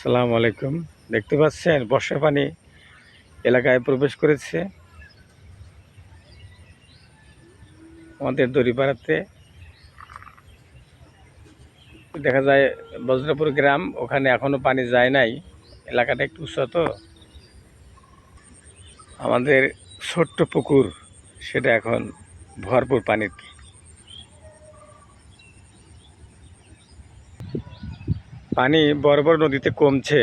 সালাম আলাইকুম। দেখতে পাচ্ছেন, বর্ষা পানি এলাকায় প্রবেশ করেছে। আমাদের দড়িপাড়াতে দেখা যায়, বজ্রপুর গ্রাম, ওখানে এখনও পানি যায় নাই। এলাকাটা একটু উচ্চত আমাদের ছোট্ট পুকুর, সেটা এখন ভরপুর পানিতে। পানি বড় বড় নদীতে কমছে,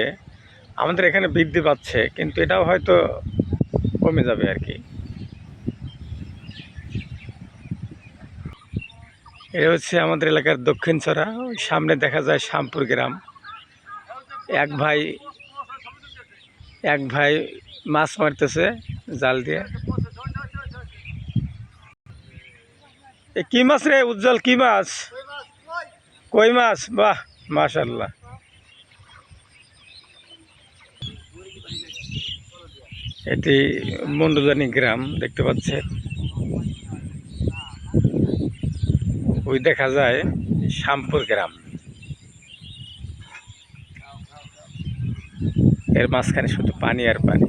আমাদের এখানে বৃদ্ধি পাচ্ছে, কিন্তু এটাও হয়তো কমে যাবে আর কি। এটা হচ্ছে আমাদের এলাকার দক্ষিণ ছড়া সামনে দেখা যায় শ্যামপুর গ্রাম। এক ভাই এক ভাই মাছ মারতেছে জাল দিয়ে। এ কি মাছ রে উজ্জ্বল, কি মাছ? কই মাছ? বাহ মাশাল্লাহ এটি মন্ডুজানি গ্রাম, দেখতে পাচ্ছেন। ওই দেখা যায় শ্যামপুর গ্রাম। এর মাঝখানে শুধু পানি আর পানি।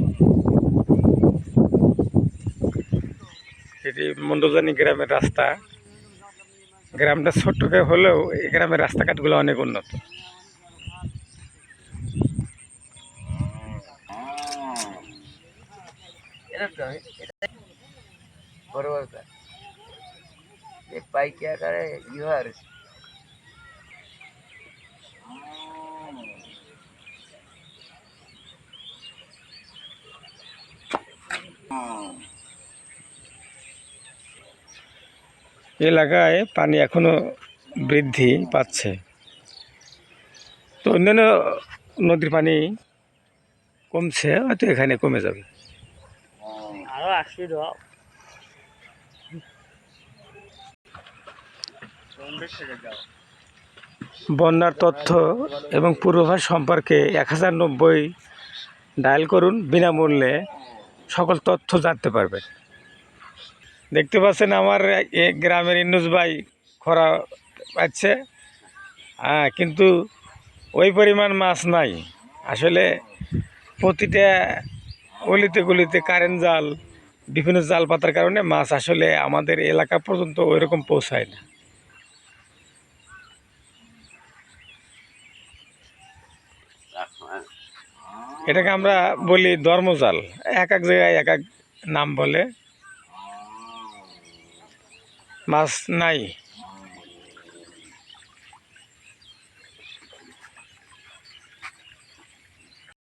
এটি মন্ডুজানি গ্রামের রাস্তা। গ্রামটা ছোট্ট হলেও এই গ্রামের রাস্তাঘাটগুলো অনেক উন্নত। এলাকায় পানি এখনও বৃদ্ধি পাচ্ছে। তো অন্যান্য নদীর পানি কমছে হয়তো এখানে কমে যাবে। আরও বন্যার তথ্য এবং পূর্বাভাস সম্পর্কে এক হাজার নব্বই ডায়াল করুন, বিনামূল্যে সকল তথ্য জানতে পারবেন। দেখতে পাচ্ছেন আমার গ্রামের ইন্নুস ভাই খরা পাচ্ছে। হ্যাঁ কিন্তু ওই পরিমাণ মাছ নাই। আসলে প্রতিটা গলিতে গলিতে কারেন্ট জাল, বিভিন্ন জাল পাতার কারণে মাছ আসলে আমাদের এলাকা পর্যন্ত ওইরকম পৌঁছায় না। এটাকে আমরা বলি ধর্মজাল। এক এক জায়গায় এক এক নাম বলে। মাছ নাই।